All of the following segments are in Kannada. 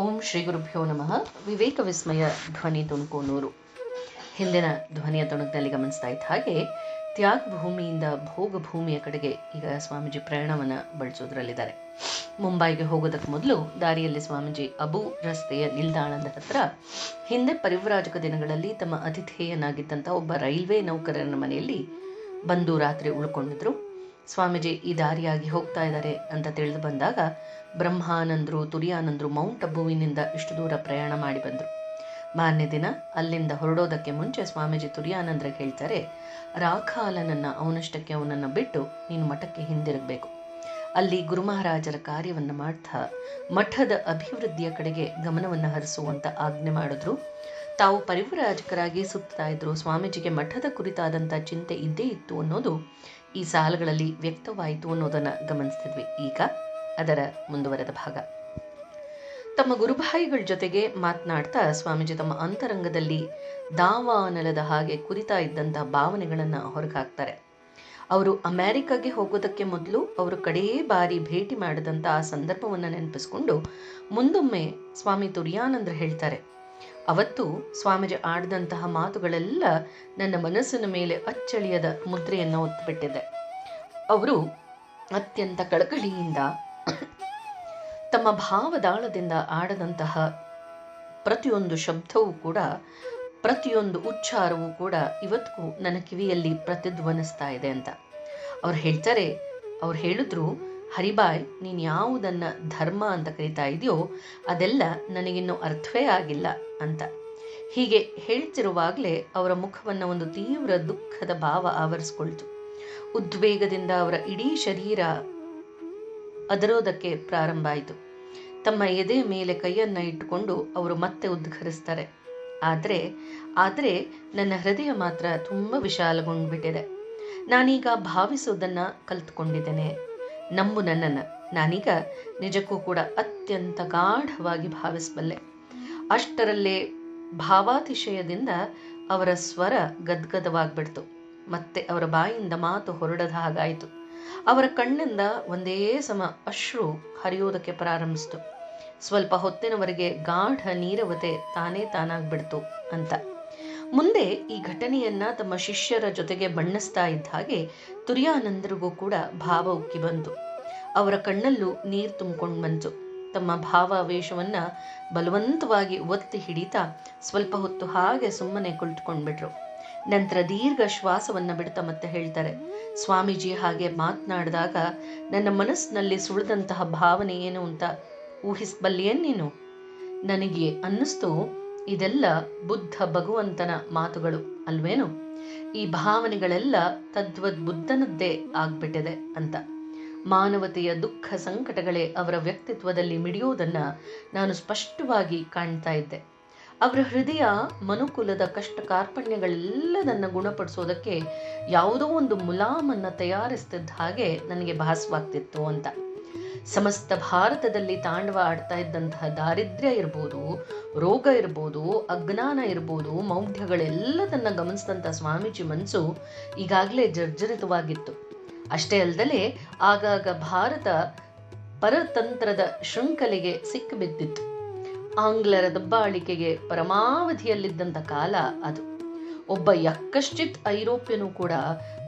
ಓಂ ಶ್ರೀ ಗುರುಭ್ಯೋ ನಮಃ. ವಿವೇಕ ವಿಸ್ಮಯ ಧ್ವನಿ ತುಣುಕೋನೂರು ಹಿಂದಿನ ಧ್ವನಿಯ ತುಣುಕಿನಲ್ಲಿ ಗಮನಿಸ್ತಾ ಇದ್ದ ಹಾಗೆ, ತ್ಯಾಗ ಭೂಮಿಯಿಂದ ಭೋಗ ಭೂಮಿಯ ಕಡೆಗೆ ಈಗ ಸ್ವಾಮೀಜಿ ಪ್ರಯಾಣವನ್ನು ಬಳಸೋದ್ರಲ್ಲಿದ್ದಾರೆ. ಮುಂಬೈಗೆ ಹೋಗೋದಕ್ಕೆ ಮೊದಲು ದಾರಿಯಲ್ಲಿ ಸ್ವಾಮೀಜಿ ಅಬು ರಸ್ತೆಯ ನಿಲ್ದಾಣದ ಹತ್ರ ಹಿಂದೆ ಪರಿವ್ರಾಜಕ ದಿನಗಳಲ್ಲಿ ತಮ್ಮ ಅತಿಥೇಯನಾಗಿದ್ದಂಥ ಒಬ್ಬ ರೈಲ್ವೆ ನೌಕರನ ಮನೆಯಲ್ಲಿ ಬಂದು ರಾತ್ರಿ ಉಳ್ಕೊಂಡಿದ್ರು. ಸ್ವಾಮೀಜಿ ಈ ದಾರಿಯಾಗಿ ಹೋಗ್ತಾ ಇದ್ದಾರೆ ಅಂತ ತಿಳಿದು ಬಂದಾಗ ಬ್ರಹ್ಮಾನಂದರು, ತುರಿಯಾನಂದರು ಮೌಂಟ್ ಅಬ್ಬುವಿನಿಂದ ಇಷ್ಟು ದೂರ ಪ್ರಯಾಣ ಮಾಡಿ ಬಂದರು. ಮಾರನೇ ದಿನ ಅಲ್ಲಿಂದ ಹೊರಡೋದಕ್ಕೆ ಮುಂಚೆ ಸ್ವಾಮೀಜಿ ತುರಿಯಾನಂದ್ರ ಹೇಳ್ತಾರೆ ರಾಖಾಲನನ್ನ ಅವನಷ್ಟಕ್ಕೆ ಅವನನ್ನು ಬಿಟ್ಟು ನೀನು ಮಠಕ್ಕೆ ಹಿಂದಿರುಗಬೇಕು. ಅಲ್ಲಿ ಗುರುಮಹಾರಾಜರ ಕಾರ್ಯವನ್ನು ಮಾಡ್ತಾ ಮಠದ ಅಭಿವೃದ್ಧಿಯ ಕಡೆಗೆ ಗಮನವನ್ನು ಹರಿಸುವಂತ ಆಜ್ಞೆ ಮಾಡಿದ್ರು. ತಾವು ಪರಿವರಾಜಕರಾಗಿ ಸುತ್ತಾ ಇದ್ರು. ಸ್ವಾಮೀಜಿಗೆ ಮಠದ ಕುರಿತಾದಂಥ ಚಿಂತೆ ಇದ್ದೇ ಇತ್ತು ಅನ್ನೋದು ಈ ಸಾಲುಗಳಲ್ಲಿ ವ್ಯಕ್ತವಾಯಿತು ಅನ್ನೋದನ್ನ ಗಮನಿಸ್ತಿದ್ವಿ ಈಗ ಅದರ ಮುಂದುವರೆದ ಭಾಗ. ತಮ್ಮ ಗುರುಭಾಯಿಗಳ ಜೊತೆಗೆ ಮಾತನಾಡ್ತಾ ಸ್ವಾಮೀಜಿ ತಮ್ಮ ಅಂತರಂಗದಲ್ಲಿ ದಾವಾನಲದ ಹಾಗೆ ಕುರಿತಾ ಇದ್ದಂಥ ಭಾವನೆಗಳನ್ನು ಹೊರಗಾಕ್ತಾರೆ. ಅವರು ಅಮೆರಿಕಾಗೆ ಹೋಗೋದಕ್ಕೆ ಮೊದಲು ಅವರು ಕಡೇ ಬಾರಿ ಭೇಟಿ ಮಾಡಿದಂಥ ಆ ಸಂದರ್ಭವನ್ನು ನೆನಪಿಸ್ಕೊಂಡು ಮುಂದೊಮ್ಮೆ ಸ್ವಾಮಿ ತುರ್ಯಾನಂದ್ರ ಹೇಳ್ತಾರೆ. ಅವತ್ತು ಸ್ವಾಮೀಜಿ ಆಡಿದಂತಹ ಮಾತುಗಳೆಲ್ಲ ನನ್ನ ಮನಸ್ಸಿನ ಮೇಲೆ ಅಚ್ಚಳಿಯದ ಮುದ್ರೆಯನ್ನು ಒತ್ತುಬಿಟ್ಟಿದೆ ಅವರು ಅತ್ಯಂತ ಕಳಕಳಿಯಿಂದ ತಮ್ಮ ಭಾವದಾಳದಿಂದ ಆಡದಂತಹ ಪ್ರತಿಯೊಂದು ಶಬ್ದವೂ ಕೂಡ, ಪ್ರತಿಯೊಂದು ಉಚ್ಚಾರವೂ ಕೂಡ ಇವತ್ತಿಗೂ ನನ್ನ ಕಿವಿಯಲ್ಲಿ ಪ್ರತಿಧ್ವನಿಸ್ತಾ ಇದೆ ಅಂತ. ಅವ್ರು ಹೇಳ್ತಾರೆ, ಅವ್ರು ಹೇಳಿದ್ರು, ಹರಿಬಾಯ್, ನೀನು ಯಾವುದನ್ನು ಧರ್ಮ ಅಂತ ಕರಿತಾ ಇದೆಯೋ ಅದೆಲ್ಲ ನನಗಿನ್ನೂ ಅರ್ಥವೇ ಆಗಿಲ್ಲ. ಅಂತ. ಹೀಗೆ ಹೇಳ್ತಿರುವಾಗಲೇ ಅವರ ಮುಖವನ್ನು ಒಂದು ತೀವ್ರ ದುಃಖದ ಭಾವ ಆವರಿಸ್ಕೊಳ್ತು. ಉದ್ವೇಗದಿಂದ ಅವರ ಇಡೀ ಶರೀರ ಅದರೋದಕ್ಕೆ ಪ್ರಾರಂಭ ಆಯಿತು. ತಮ್ಮ ಎದೆ ಮೇಲೆ ಕೈಯನ್ನ ಇಟ್ಟುಕೊಂಡು ಅವರು ಮತ್ತೆ ಉದ್ಘರಿಸ್ತಾರೆ ಆದರೆ ಆದರೆ ನನ್ನ ಹೃದಯ ಮಾತ್ರ ತುಂಬ ವಿಶಾಲಗೊಂಡ್ಬಿಟ್ಟಿದೆ. ನಾನೀಗ ಭಾವಿಸೋದನ್ನ ಕಲ್ತ್ಕೊಂಡಿದ್ದೇನೆ. ನಂಬು ನನ್ನನ್ನು. ನಾನೀಗ ನಿಜಕ್ಕೂ ಕೂಡ ಅತ್ಯಂತ ಗಾಢವಾಗಿ ಭಾವಿಸಬಲ್ಲೆ. ಅಷ್ಟರಲ್ಲೇ ಭಾವಾತಿಶಯದಿಂದ ಅವರ ಸ್ವರ ಗದ್ಗದವಾಗ್ಬಿಡ್ತು. ಮತ್ತೆ ಅವರ ಬಾಯಿಂದ ಮಾತು ಹೊರಡದ ಹಾಗಾಯಿತು. ಅವರ ಕಣ್ಣಿಂದ ಒಂದೇ ಸಮ ಅಶ್ರು ಹರಿಯೋದಕ್ಕೆ ಪ್ರಾರಂಭಿಸ್ತು. ಸ್ವಲ್ಪ ಹೊತ್ತಿನವರೆಗೆ ಗಾಢ ನೀರವತೆ ತಾನೇ ತಾನಾಗ್ಬಿಡ್ತು ಅಂತ. ಮುಂದೆ ಈ ಘಟನೆಯನ್ನ ತಮ್ಮ ಶಿಷ್ಯರ ಜೊತೆಗೆ ಬಣ್ಣಿಸ್ತಾ ಇದ್ದ ಹಾಗೆ ತುರ್ಯಾನಂದರಿಗೂ ಕೂಡ ಭಾವ ಉಕ್ಕಿ ಬಂತು. ಅವರ ಕಣ್ಣಲ್ಲೂ ನೀರು ತುಂಬಿಕೊಂಡು ಬಂತು. ತಮ್ಮ ಭಾವಾವೇಶವನ್ನ ಬಲವಂತವಾಗಿ ಒತ್ತಿ ಹಿಡಿತಾ ಸ್ವಲ್ಪ ಹೊತ್ತು ಹಾಗೆ ಸುಮ್ಮನೆ ಕುಳಿತುಕೊಂಡ್ಬಿಟ್ರು. ನಂತರ ದೀರ್ಘ ಶ್ವಾಸವನ್ನ ಬಿಡ್ತಾ ಮತ್ತೆ ಹೇಳ್ತಾರೆ, ಸ್ವಾಮೀಜಿ ಹಾಗೆ ಮಾತನಾಡಿದಾಗ ನನ್ನ ಮನಸ್ಸಿನಲ್ಲಿ ಸುಳಿದಂತಹ ಭಾವನೆ ಏನು ಅಂತ ಊಹಿಸಬಲ್ಲೇನ್ ನೀನು? ನನಗೆ ಅನ್ನಿಸ್ತು, ಇದೆಲ್ಲ ಬುದ್ಧ ಭಗವಂತನ ಮಾತುಗಳು, ಅಲ್ವೇನು? ಈ ಭಾವನೆಗಳೆಲ್ಲ ತದ್ವದ್ ಬುದ್ಧನದ್ದೇ ಆಗ್ಬಿಟ್ಟಿದೆ ಅಂತ. ಮಾನವತೆಯ ದುಃಖ ಸಂಕಟಗಳೇ ಅವರ ವ್ಯಕ್ತಿತ್ವದಲ್ಲಿ ಮಿಡಿಯೋದನ್ನ ನಾನು ಸ್ಪಷ್ಟವಾಗಿ ಕಾಣ್ತಾ ಇದ್ದೆ. ಅವರ ಹೃದಯ ಮನುಕುಲದ ಕಷ್ಟ ಕಾರ್ಪಣ್ಯಗಳೆಲ್ಲದನ್ನ ಗುಣಪಡಿಸೋದಕ್ಕೆ ಯಾವುದೋ ಒಂದು ಮುಲಾಮನ್ನ ತಯಾರಿಸ್ತಿದ್ದ ಹಾಗೆ ನನಗೆ ಭಾಸವಾಗ್ತಿತ್ತು ಅಂತ. ಸಮಸ್ತ ಭಾರತದಲ್ಲಿ ತಾಂಡವ ಆಡ್ತಾ ಇದ್ದಂತಹ ದಾರಿದ್ರ್ಯ ಇರ್ಬೋದು, ರೋಗ ಇರ್ಬೋದು, ಅಜ್ಞಾನ ಇರ್ಬೋದು ಮೌಢ್ಯಗಳೆಲ್ಲದನ್ನ ಗಮನಿಸಿದಂಥ ಸ್ವಾಮೀಜಿ ಮನಸ್ಸು ಈಗಾಗಲೇ ಜರ್ಜರಿತವಾಗಿತ್ತು. ಅಷ್ಟೇ ಅಲ್ಲದೆ ಆಗಾಗ ಭಾರತ ಪರತಂತ್ರದ ಶೃಂಖಲೆಗೆ ಸಿಕ್ಕಿಬಿದ್ದಿತ್ತು. ಆಂಗ್ಲರ ದಬ್ಬಾಳಿಕೆಗೆ ಪರಮಾವಧಿಯಲ್ಲಿದ್ದಂಥ ಕಾಲ ಅದು. ಒಬ್ಬ ಯಕ್ಕಶ್ಚಿತ್ ಐರೋಪ್ಯನೂ ಕೂಡ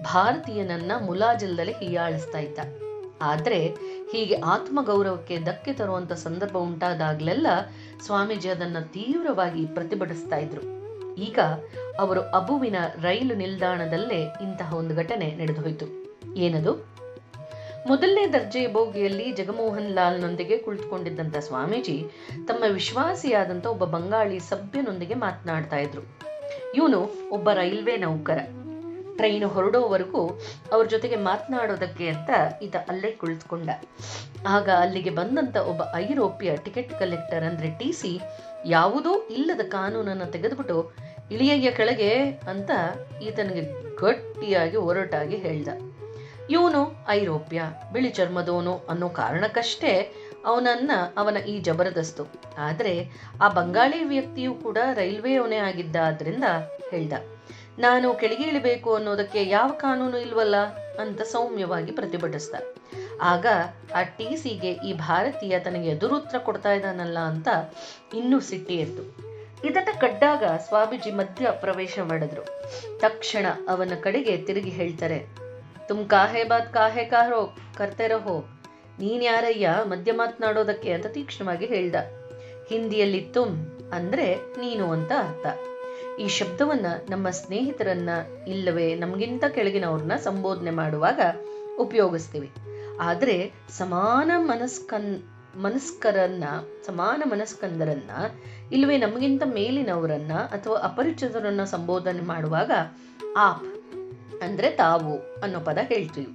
ಭಾರತೀಯನನ್ನ ಮುಲಾಜಲ್ದಲ್ಲಿ ಹೀಯಾಳಿಸ್ತಾ ಇದ್ದ. ಆದರೆ ಹೀಗೆ ಆತ್ಮಗೌರವಕ್ಕೆ ಧಕ್ಕೆ ತರುವಂತ ಸಂದರ್ಭ ಉಂಟಾದಾಗಲೆಲ್ಲ ಸ್ವಾಮೀಜಿ ಅದನ್ನು ತೀವ್ರವಾಗಿ ಪ್ರತಿಭಟಿಸ್ತಾ ಇದ್ರು. ಈಗ ಅವರು ಅಬುವಿನ ರೈಲು ನಿಲ್ದಾಣದಲ್ಲೇ ಇಂತಹ ಒಂದು ಘಟನೆ ನಡೆದೋಯ್ತು ಏನದು? ಮೊದಲನೇ ದರ್ಜೆಯ ಬೋಗಿಯಲ್ಲಿ ಜಗಮೋಹನ್ ಲಾಲ್ನೊಂದಿಗೆ ಕುಳಿತುಕೊಂಡಿದ್ದಂಥ ಸ್ವಾಮೀಜಿ ತಮ್ಮ ವಿಶ್ವಾಸಿಯಾದಂಥ ಒಬ್ಬ ಬಂಗಾಳಿ ಸಭ್ಯನೊಂದಿಗೆ ಮಾತನಾಡ್ತಾ ಇದ್ರು. ಇವನು ಒಬ್ಬ ರೈಲ್ವೆ ನೌಕರ. ಟ್ರೈನ್ ಹೊರಡೋವರೆಗೂ ಅವ್ರ ಜೊತೆಗೆ ಮಾತನಾಡೋದಕ್ಕೆ ಅಂತ ಈತ ಅಲ್ಲೇ ಕುಳಿತುಕೊಂಡ. ಆಗ ಅಲ್ಲಿಗೆ ಬಂದಂತ ಒಬ್ಬ ಐರೋಪ್ಯ ಟಿಕೆಟ್ ಕಲೆಕ್ಟರ್ ಅಂದ್ರೆ ಟಿ ಸಿ ಯಾವುದೂ ಇಲ್ಲದ ಕಾನೂನನ್ನು ತೆಗೆದುಬಿಟ್ಟು, ಇಳಿಯಯ್ಯ ಕೆಳಗೆ ಅಂತ ಈತನಿಗೆ ಗಟ್ಟಿಯಾಗಿ ಒರಟಾಗಿ ಹೇಳ್ದ. ಇವನು ಐರೋಪ್ಯ, ಬಿಳಿ ಚರ್ಮದವನು ಅನ್ನೋ ಕಾರಣಕ್ಕಷ್ಟೇ ಅವನನ್ನ ಅವನ ಈ ಜಬರದಸ್ತು. ಆದರೆ ಆ ಬಂಗಾಳಿ ವ್ಯಕ್ತಿಯು ಕೂಡ ರೈಲ್ವೆ ಅವನೇ ಆಗಿದ್ದ ಆದ್ರಿಂದ ಹೇಳ್ದ, ನಾನು ಕೆಳಗೆ ಇಳಿಬೇಕು ಅನ್ನೋದಕ್ಕೆ ಯಾವ ಕಾನೂನು ಇಲ್ವಲ್ಲ? ಅಂತ ಸೌಮ್ಯವಾಗಿ ಪ್ರತಿಭಟಿಸ್ದ. ಆಗ ಆ ಟಿ ಸಿಗೆ ಈ ಭಾರತೀಯ ತನಗೆ ಎದುರುತ್ತರ ಕೊಡ್ತಾ ಇದ್ದಾನಲ್ಲ ಅಂತ ಇನ್ನೂ ಸಿಟ್ಟಿ ಎದ್ದು. ಇದನ್ನ ಕಡ್ಡಾಗ ಸ್ವಾಮೀಜಿ ಮಧ್ಯ ಪ್ರವೇಶ ಮಾಡಿದ್ರು. ತಕ್ಷಣ ಅವನ ಕಡೆಗೆ ತಿರುಗಿ ಹೇಳ್ತಾರೆ ತುಮ್ ಕಾಹೆ ಬಾತ್ ಕಾಹೆ ಕಾರೋ ಕರ್ತೆ ರಹೋ ನೀನ್ ಯಾರಯ್ಯ? ಮಧ್ಯ ಮಾತನಾಡೋದಕ್ಕೆ ಅಂತ ತೀಕ್ಷ್ಣವಾಗಿ ಹೇಳ್ದ. ಹಿಂದಿಯಲ್ಲಿ ತುಮ್ ಅಂದ್ರೆ ನೀನು ಅಂತ ಅರ್ಥ. ಈ ಶಬ್ದವನ್ನ ನಮ್ಮ ಸ್ನೇಹಿತರನ್ನ ಇಲ್ಲವೇ ನಮ್ಗಿಂತ ಕೆಳಗಿನವ್ರನ್ನ ಸಂಬೋಧನೆ ಮಾಡುವಾಗ ಉಪಯೋಗಿಸ್ತೀವಿ. ಆದ್ರೆ ಸಮಾನ ಮನಸ್ಕನ್, ಮನಸ್ಕರನ್ನ, ಸಮಾನ ಮನಸ್ಕಂದರನ್ನ, ಇಲ್ಲವೇ ನಮಗಿಂತ ಮೇಲಿನವರನ್ನ ಅಥವಾ ಅಪರಿಚಿತರನ್ನ ಸಂಬೋಧನೆ ಮಾಡುವಾಗ ಆಪ್ ಅಂದ್ರೆ ತಾವು ಅನ್ನೋ ಪದ ಹೇಳ್ತೀವಿ.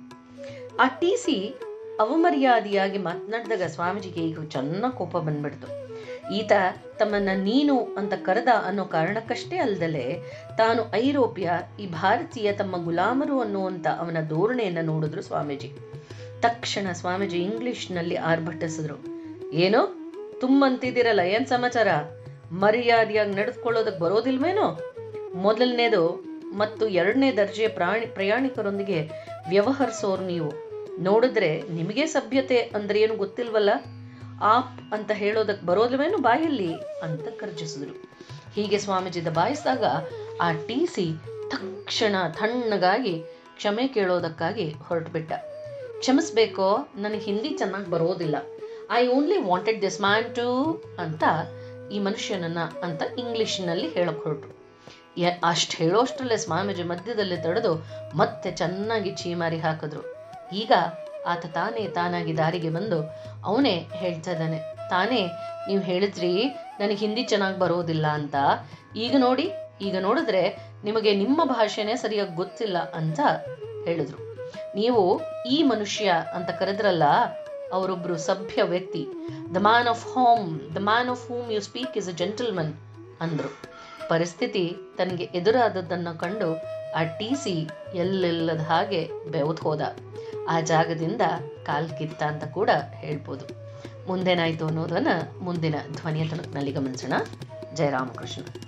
ಆ ಟಿ ಸಿ ಅವಮರ್ಯಾದೆಯಾಗಿ ಮಾತನಾಡಿದಾಗ ಸ್ವಾಮೀಜಿಗೆ ಈಗ ಚೆನ್ನಾಗಿ ಕೋಪ ಬಂದ್ಬಿಡ್ತು. ಈತ ತಮ್ಮನ್ನ ನೀನು ಅಂತ ಕರೆದ ಅನ್ನೋ ಕಾರಣಕ್ಕಷ್ಟೇ ಅಲ್ಲದಲೆ ತಾನು ಐರೋಪ್ಯ, ಈ ಭಾರತೀಯ ತಮ್ಮ ಗುಲಾಮರು ಅನ್ನುವಂತ ಅವನ ಧೋರಣೆಯನ್ನ ನೋಡಿದ್ರು ಸ್ವಾಮೀಜಿ. ತಕ್ಷಣ ಸ್ವಾಮೀಜಿ ಇಂಗ್ಲಿಷ್ನಲ್ಲಿ ಆರ್ಭಟಿಸಿದ್ರು. ಏನು ತುಂಬಂತಿದ್ದೀರಲ್ಲ ಏನ್ ಸಮಾಚಾರ? ಮರ್ಯಾದೆಯಾಗಿ ನಡೆದುಕೊಳ್ಳೋದಕ್ಕೆ ಬರೋದಿಲ್ವೇನೋ? ಮೊದಲನೇದು ಮತ್ತು ಎರಡನೇ ದರ್ಜೆ ಪ್ರಾಣಿ ಪ್ರಯಾಣಿಕರೊಂದಿಗೆ ವ್ಯವಹರಿಸೋರು ನೀವು. ನೋಡಿದ್ರೆ ನಿಮಗೆ ಸಭ್ಯತೆ ಅಂದ್ರೆ ಏನು ಗೊತ್ತಿಲ್ವಲ್ಲ? ಆಪ್ ಅಂತ ಹೇಳೋದಕ್ಕೆ ಬರೋಲ್ವೇನು ಬಾಯಲ್ಲಿ ಅಂತ ಕರ್ಜಿಸಿದ್ರು ಹೀಗೆ ಸ್ವಾಮೀಜಿ ದಬಾಯಿಸಿದಾಗ ಆ ಟಿ ಸಿ ತಕ್ಷಣ ತಣ್ಣಗಾಗಿ ಕ್ಷಮೆ ಕೇಳೋದಕ್ಕಾಗಿ ಹೊರಟುಬಿಟ್ಟ. ಕ್ಷಮಿಸ್ಬೇಕೋ? ನನಗೆ ಹಿಂದಿ ಚೆನ್ನಾಗಿ ಬರೋದಿಲ್ಲ. I only wanted this man to ಅಂತ ಈ ಮನುಷ್ಯನನ್ನ ಅಂತ ಇಂಗ್ಲಿಷ್ನಲ್ಲಿ ಹೇಳಕ್ ಹೊರಟು. ಅಷ್ಟು ಹೇಳೋಷ್ಟರಲ್ಲೇ ಸ್ವಾಮೀಜಿ ಮಧ್ಯದಲ್ಲಿ ತಡೆದು ಮತ್ತೆ ಚೆನ್ನಾಗಿ ಚೀಮಾರಿ ಹಾಕಿದ್ರು. ಈಗ ಆತ ತಾನೇ ತಾನಾಗಿ ದಾರಿಗೆ ಬಂದು ಅವನೇ ಹೇಳ್ತಾ ಇದ್ದಾನೆ. ತಾನೇ, ನೀವು ಹೇಳಿದ್ರಿ ನನಗೆ ಹಿಂದಿ ಚೆನ್ನಾಗಿ ಬರೋದಿಲ್ಲ ಅಂತ. ಈಗ ನೋಡಿ, ಈಗ ನೋಡಿದ್ರೆ ನಿಮಗೆ ನಿಮ್ಮ ಭಾಷೆನೇ ಸರಿಯಾಗಿ ಗೊತ್ತಿಲ್ಲ ಅಂತ ಹೇಳಿದ್ರು. ನೀವು ಈ ಮನುಷ್ಯ ಅಂತ ಕರೆದ್ರಲ್ಲ, ಅವರೊಬ್ರು ಸಭ್ಯ ವ್ಯಕ್ತಿ. The man of home the man of home you speak is a gentleman ಅಂದ್ರು. ಪರಿಸ್ಥಿತಿ ತನಗೆ ಎದುರಾದದ್ದನ್ನು ಕಂಡು ಆ ಟಿ ಸಿ ಎಲ್ಲೆಲ್ಲದ ಹಾಗೆ ಬೆವತ್ ಹೋದ. ಆ ಜಾಗದಿಂದ ಕಾಲ್ ಕಿತ್ತ ಅಂತ ಕೂಡ ಹೇಳ್ಬೋದು. ಮುಂದೇನಾಯಿತು ಅನ್ನೋದನ್ನು ಮುಂದಿನ ಧ್ವನಿಯ ತನಕನಲ್ಲಿ ಗಮನಿಸೋಣ. ಜಯ ರಾಮಕೃಷ್ಣ.